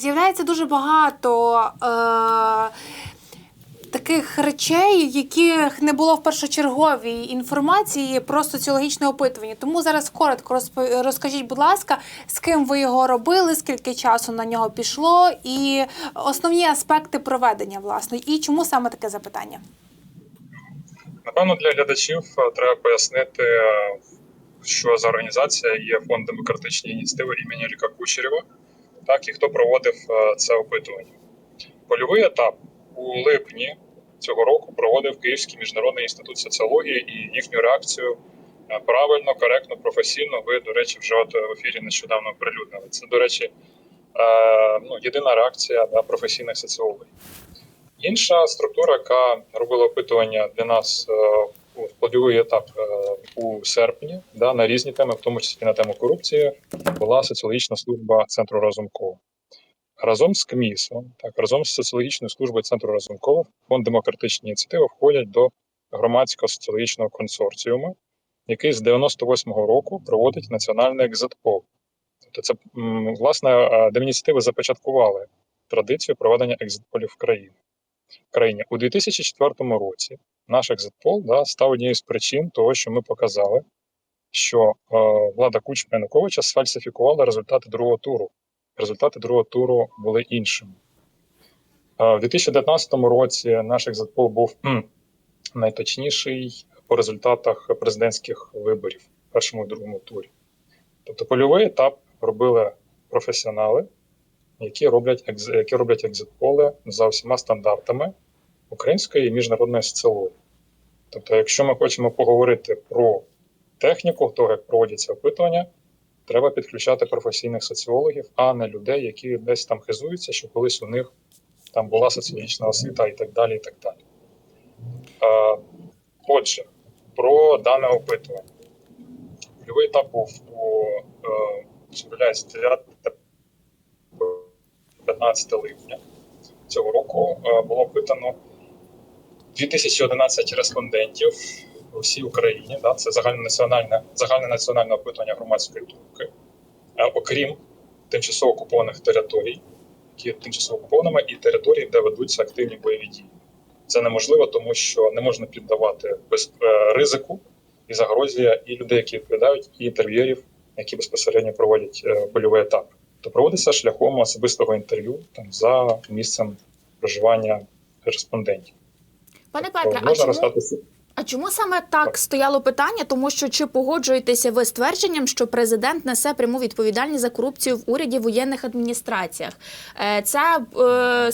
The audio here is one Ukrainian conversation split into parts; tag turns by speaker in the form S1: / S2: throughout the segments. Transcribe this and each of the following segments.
S1: З'являється дуже багато е, таких речей, яких не було в першочерговій інформації про соціологічне опитування. Тому зараз коротко розпо- розкажіть, будь ласка, з ким ви його робили, скільки часу на нього пішло, і основні аспекти проведення, власне, і чому саме таке запитання?
S2: Напевно, для глядачів е, треба пояснити, е, що за організація є фонд демократичні ініціативи імені Ліка Кучерєва, так і хто проводив е, це опитування. Польовий етап у липні цього року проводив Київський міжнародний інститут соціології і їхню реакцію е, правильно, коректно, професійно. Ви, до речі, вже от в ефірі нещодавно оприлюднили. Це, до речі, е, ну, єдина реакція да, професійних соціологів. Інша структура, яка робила опитування для нас у етап у серпні, да, на різні теми, в тому числі на тему корупції, була соціологічна служба центру Разумкова. Разом з КМІСом, так разом з соціологічною службою центру Разумкова, фонд демократичні ініціативи входять до громадського соціологічного консорціуму, який з 98-го року проводить національний екзитпол. Тобто, це власне е, демініціативи започаткували традицію проведення екзитполів в країні країні. У 2004 році наш екзитпол да, став однією з причин того, що ми показали, що е, влада Кучма Януковича сфальсифікувала результати другого туру. Результати другого туру були іншими. Е, у 2019 році наш екзитпол був кхм, найточніший по результатах президентських виборів в першому і другому турі. Тобто польовий етап робили професіонали, які роблять які роблять екзитполи за всіма стандартами української і міжнародної соціології. Тобто, якщо ми хочемо поговорити про техніку, того, як проводяться опитування, треба підключати професійних соціологів, а не людей, які десь там хизуються, що колись у них там була соціологічна освіта і так далі. І так далі. Е, отже, про дане опитування. Польовий етап був у е, з'являється 9 15 липня цього року е, було опитано 2011 респондентів у всій Україні. Да, це загальнонаціональне, загальнонаціональне опитування громадської думки, Е, окрім тимчасово окупованих територій, які тимчасово окупованими, і територій, де ведуться активні бойові дії. Це неможливо, тому що не можна піддавати без е, ризику і загрозі і людей, які відповідають, і інтерв'єрів, які безпосередньо проводять е, польовий етап то проводиться шляхом особистого інтерв'ю там за місцем проживання респондентів.
S3: Пане Петре, а чому, а чому саме так стояло питання? Тому що чи погоджуєтеся ви з твердженням, що президент несе пряму відповідальність за корупцію в уряді воєнних адміністраціях? Е, Це е,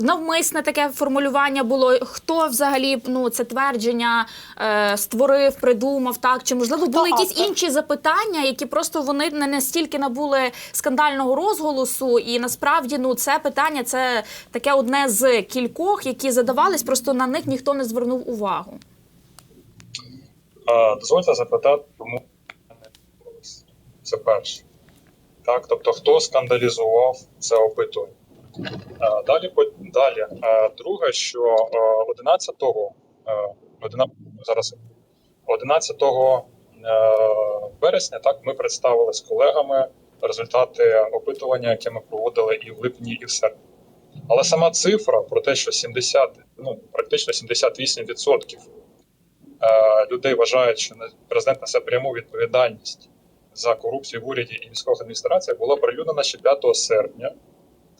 S3: навмисне таке формулювання було. Хто взагалі ну це твердження е, створив, придумав так? Чи можливо були якісь
S1: автор?
S3: інші запитання, які просто вони не настільки набули скандального розголосу, і насправді ну це питання це таке одне з кількох, які задавались, просто на них ніхто не звернув увагу.
S2: А, дозвольте запитати, відбулося. Це перше. Так, тобто, хто скандалізував це опитування? А, далі, далі. Друге, що а, 11-го, а, одина- зараз 11 е, вересня так ми представили з колегами результати опитування, яке ми проводили і в липні, і в серпні. Але сама цифра про те, що 70, ну практично 78% е, людей вважають, що президент несе пряму відповідальність за корупцію в уряді і військових адміністраціях, була оприлюднена ще 5 серпня.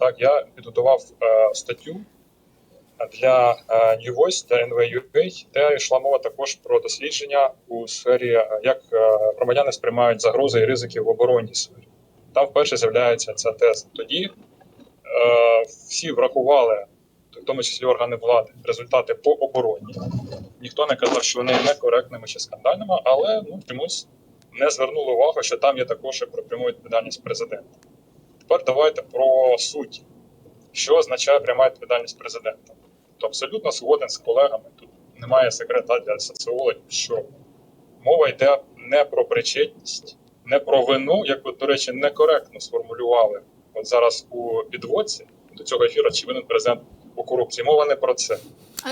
S2: Так, я підготував е, статтю для е, New Voice та NVUA, де йшла мова також про дослідження у сфері, е, як е, громадяни сприймають загрози і ризики в оборонній сфері. Там вперше з'являється ця теза. Тоді е, всі врахували, в тому числі органи влади, результати по обороні. Ніхто не казав, що вони некоректними чи скандальними, але ну, чомусь не звернули увагу, що там є також про пряму відповідальність президента. Тепер давайте про суть, що означає пряма відповідальність президента. То абсолютно згоден з колегами. Тут немає секрета для соціологів, що мова йде не про причетність, не про вину, як ви, до речі, некоректно сформулювали от зараз у підводці до цього ефіру, чи винен президент у корупції. Мова не про це.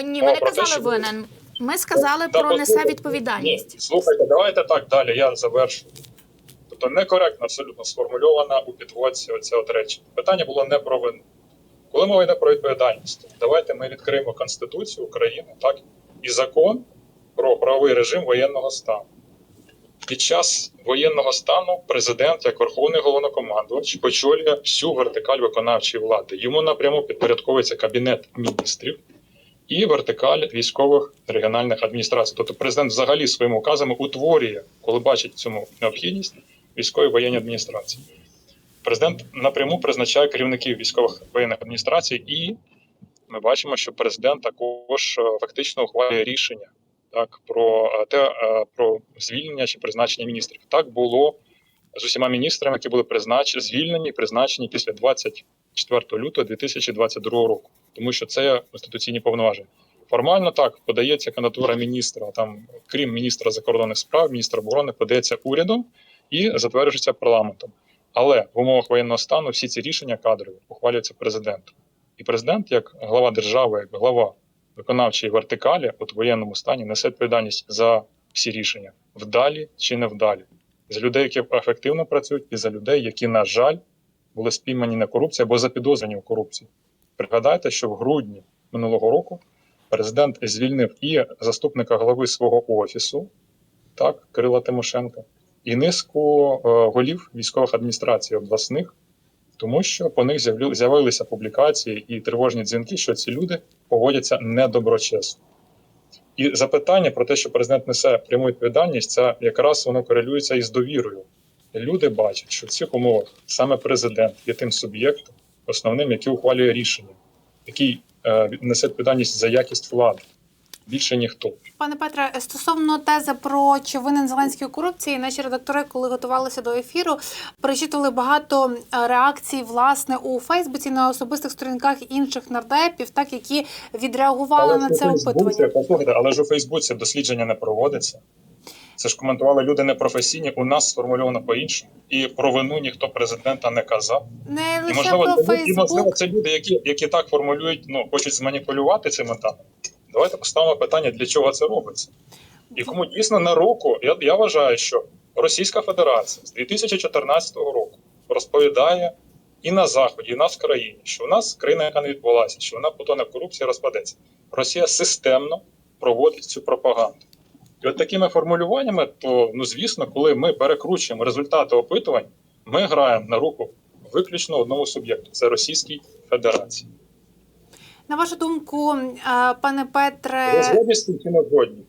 S3: Ні,
S2: О,
S3: ми не
S2: про те,
S3: казали
S2: що-
S3: винен. Ми сказали
S2: Та
S3: про несе відповідальність.
S2: Ні, слухайте, давайте так далі. Я завершу. Тобто некоректно абсолютно сформульована у підводці оця от речі. Питання було не про вину. Коли мова йде про відповідальність, давайте ми відкриємо Конституцію України, так і закон про правовий режим воєнного стану. Під час воєнного стану президент, як верховний головнокомандувач, очолює всю вертикаль виконавчої влади. Йому напряму підпорядковується кабінет міністрів і вертикаль військових регіональних адміністрацій. Тобто президент взагалі своїми указами утворює, коли бачить цьому необхідність, військові воєнні адміністрації. Президент напряму призначає керівників військових воєнних адміністрацій, і ми бачимо, що президент також е, фактично ухвалює рішення так про е, те е, про звільнення чи призначення міністрів. Так було з усіма міністрами, які були призначені, звільнені, призначені після 24 лютого 2022 року, тому що це конституційні повноваження. Формально так подається кандидатура міністра, там крім міністра закордонних справ, міністра оборони подається урядом і затверджується парламентом. Але в умовах воєнного стану всі ці рішення кадрові ухвалюються президентом. І президент, як глава держави, як глава виконавчої вертикалі, от в воєнному стані, несе відповідальність за всі рішення вдалі чи невдалі, за людей, які ефективно працюють, і за людей, які, на жаль, були спіймані на корупції або запідозрені в корупції. Пригадайте, що в грудні минулого року президент звільнив і заступника голови свого офісу, так, Кирила Тимошенка, і низку е, голів військових адміністрацій обласних, тому що по них з'явилися публікації і тривожні дзвінки, що ці люди поводяться недоброчесно. І запитання про те, що президент несе пряму відповідальність, це якраз воно корелюється із довірою. Люди бачать, що в цих умовах саме президент є тим суб'єктом, основним, який ухвалює рішення, який е, несе відповідальність за якість влади. Більше ніхто.
S1: Пане Петре, стосовно тези про чи винен Зеленський у корупції, наші редактори, коли готувалися до ефіру, перечитували багато е, реакцій власне у Фейсбуці на особистих сторінках інших нардепів, так які відреагували на це опитування.
S2: Послухайте, але ж у Фейсбуці дослідження не проводиться. Це ж коментували люди непрофесійні. У нас сформульовано по-іншому. І про вину ніхто президента не казав.
S1: Не
S2: І
S1: лише
S2: можливо,
S1: про
S2: тому- і, можливо, це люди, які, які так формулюють, ну хочуть зманіпулювати цими даними. Давайте поставимо питання, для чого це робиться. І кому дійсно на руку, я, я вважаю, що Російська Федерація з 2014 року розповідає і на Заході, і в нас в країні, що в нас країна, яка не відбулася, що вона потоне в корупції, розпадеться. Росія системно проводить цю пропаганду. І от такими формулюваннями, то ну звісно, коли ми перекручуємо результати опитувань, ми граємо на руку виключно одному суб'єкту це Російській Федерації.
S1: На вашу думку, пане Петре,
S2: згодні чи не згодні?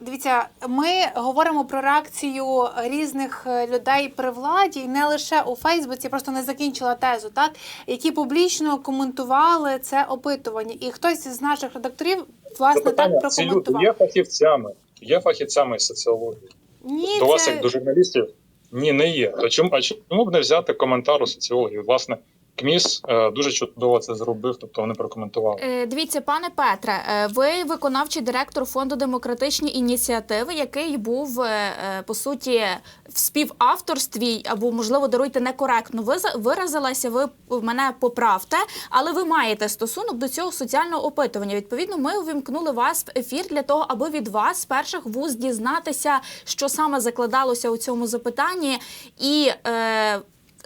S1: Дивіться, ми говоримо про реакцію різних е, людей при владі, і не лише у Фейсбуці, просто не закінчила тезу, так які публічно коментували це опитування. І хтось з наших редакторів власне так
S2: Запитання, люди
S1: прокоментував.
S2: є фахівцями, є фахівцями соціології.
S1: Ні,
S2: До вас, як до журналістів, ні, не є. То чому, а чому б не взяти коментар у соціології? Власне, КМІС е, дуже чудово це зробив, тобто вони прокоментували.
S3: Е, Дивіться, пане Петре, е, ви виконавчий директор фонду демократичні ініціативи, який був по суті в співавторстві, або можливо даруйте некоректно виза- виразилася. Ви мене поправте, але ви маєте стосунок до цього соціального опитування. Відповідно, ми увімкнули вас в ефір для того, аби від вас перших вуз дізнатися, що саме закладалося у цьому запитанні, і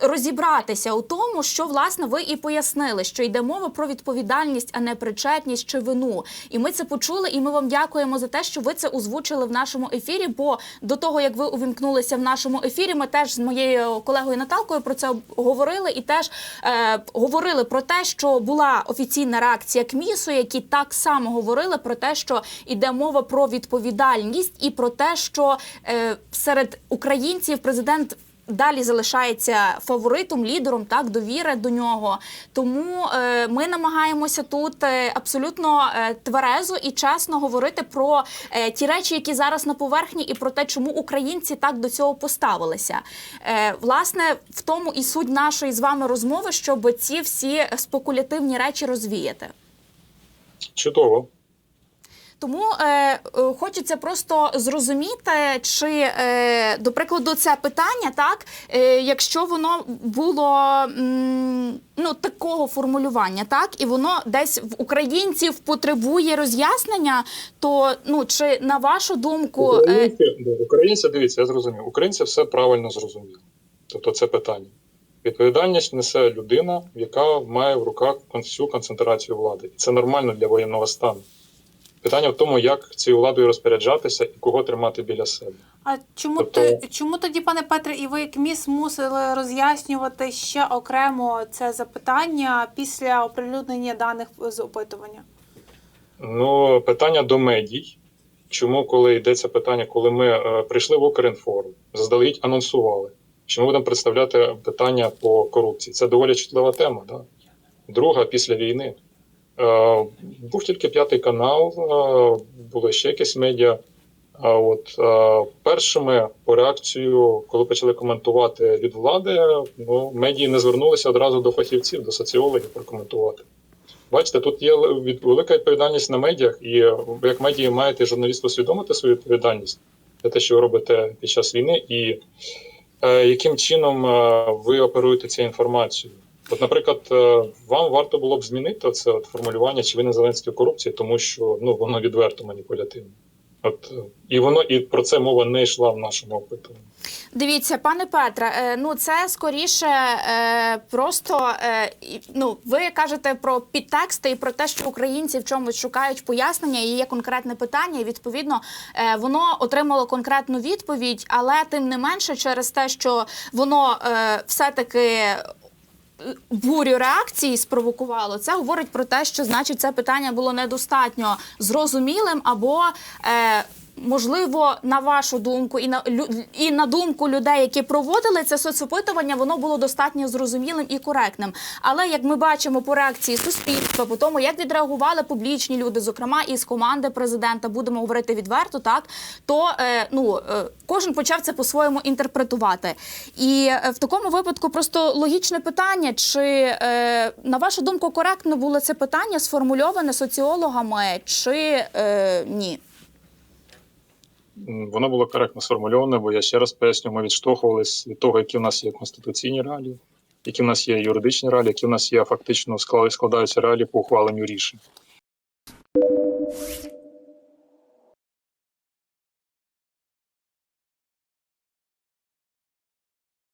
S3: розібратися у тому, що власне ви і пояснили, що йде мова про відповідальність, а не причетність чи вину. І ми це почули, і ми вам дякуємо за те, що ви це озвучили в нашому ефірі. Бо до того як ви увімкнулися в нашому ефірі, ми теж з моєю колегою Наталкою про це говорили, і теж е, говорили про те, що була офіційна реакція КМІСу, які так само говорили про те, що йде мова про відповідальність, і про те, що е, серед українців президент далі залишається фаворитом, лідером, так довіра до нього. Тому е, ми намагаємося тут е, абсолютно е, тверезо і чесно говорити про ті речі, які зараз на поверхні, і про те, чому українці так до цього поставилися. Власне, в тому і суть нашої з вами розмови, щоб ці всі спекулятивні речі розвіяти.
S2: Чудово.
S3: Тому е, е, хочеться просто зрозуміти, чи, е, до прикладу, це питання, так, е, якщо воно було м, ну, такого формулювання, так, і воно десь в українців потребує роз'яснення, то ну, чи на вашу думку. Е,
S2: Українці, да, українці, дивіться, я зрозумів. Українці все правильно зрозуміли. Тобто це питання. Відповідальність несе людина, яка має в руках всю концентрацію влади. І це нормально для воєнного стану. Питання в тому, як цією владою розпоряджатися і кого тримати біля себе.
S1: А чому
S2: Тобто-
S1: ти чому тоді, пане Петре, і ви як міс мусили роз'яснювати ще окремо це запитання після оприлюднення даних з опитування?
S2: Ну, питання до медій. Чому, коли йдеться питання, коли ми е, прийшли в Укрінформ, заздалегідь анонсували, що ми будемо представляти питання по корупції. Це доволі чутлива тема. Да? Друга після війни. Е, був тільки п'ятий канал, е, були ще якісь медіа. А от е, першими по реакцію, коли почали коментувати від влади, ну, медії не звернулися одразу до фахівців, до соціологів прокоментувати. Бачите, тут є від- велика відповідальність на медіях, і як медії маєте журналіст усвідомити свою відповідальність за те, що ви робите під час війни, і е, яким чином ви оперуєте цією інформацією. От, наприклад, е, вам варто було б змінити це от формулювання чи винен Зеленський в корупції, тому що ну воно відверто маніпулятивне. От е, і воно і про це мова не йшла в нашому опитуванні.
S3: Дивіться, пане Петре, е, ну це скоріше просто ну ви кажете про підтексти і про те, що українці в чомусь шукають пояснення, і є конкретне питання. І відповідно воно отримало конкретну відповідь, але тим не менше, через те, що воно е, все-таки бурю реакції спровокувало, це говорить про те, що значить це питання було недостатньо зрозумілим або. Е, Можливо, на вашу думку, і на лю- і на думку людей, які проводили це соцопитування, воно було достатньо зрозумілим і коректним. Але як ми бачимо по реакції суспільства, по тому як відреагували публічні люди, зокрема із команди президента, будемо говорити відверто, так то е, ну е, кожен почав це по-своєму інтерпретувати. І е, в такому випадку просто логічне питання: чи е, на вашу думку коректно було це питання сформульоване соціологами, чи е, ні?
S2: Воно було коректно сформульоване, бо я ще раз поясню, ми відштовхувалися від того, які в нас є конституційні реалії, які в нас є юридичні реалії, які в нас є фактично складаються реалії по ухваленню рішень.